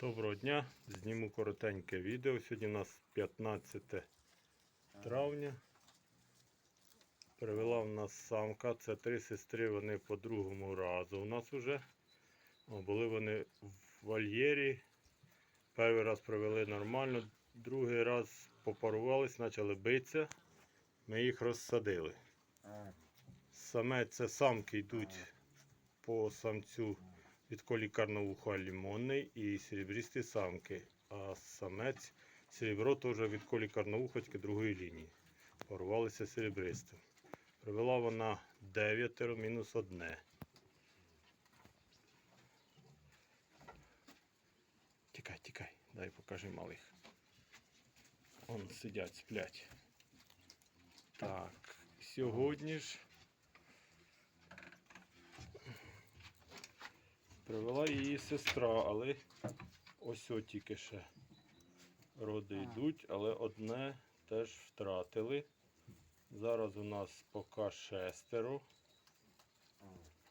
Доброго дня! Зніму коротеньке відео. Сьогодні у нас 15 травня. Привела в нас самка. Це три сестри, вони по другому разу у нас вже. Були вони в вольєрі. Перший раз привели нормально, другий раз попарувались, почали битися. Ми їх розсадили. Саме це самки йдуть по самцю від колікарного вуха лімонний і серебристі самки. А самець серебро теж від колікарного вуха, тільки другої лінії. Порвалися серебристим. Привела вона 9 мінус одне. Тікай, тікай, дай покажи малих. Вон сидять, сплять. Так, сьогодні ж Привела її сестра, але ось о тільки ще роди йдуть, але одне теж втратили. Зараз у нас поки шестеро.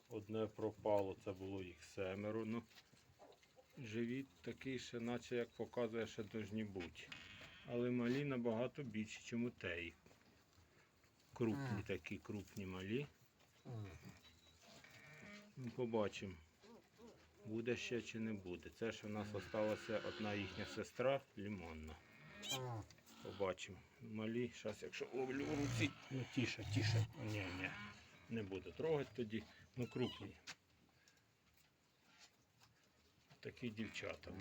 Одне пропало, це було їх семеро. Ну, живіт такий ще, наче як показує, ще должні бути. Але малі набагато більші, ніж у теї. Крупні такі, крупні малі. Ну, Побачимо. Буде ще чи не буде. Це ж у нас залишилася одна їхня сестра лімонна. Побачимо. Малі, зараз якщо ловлю в руці. Ну тіше, тіше. Ні, ні. Не буду трогати тоді. Ну крупні. Такі дівчата.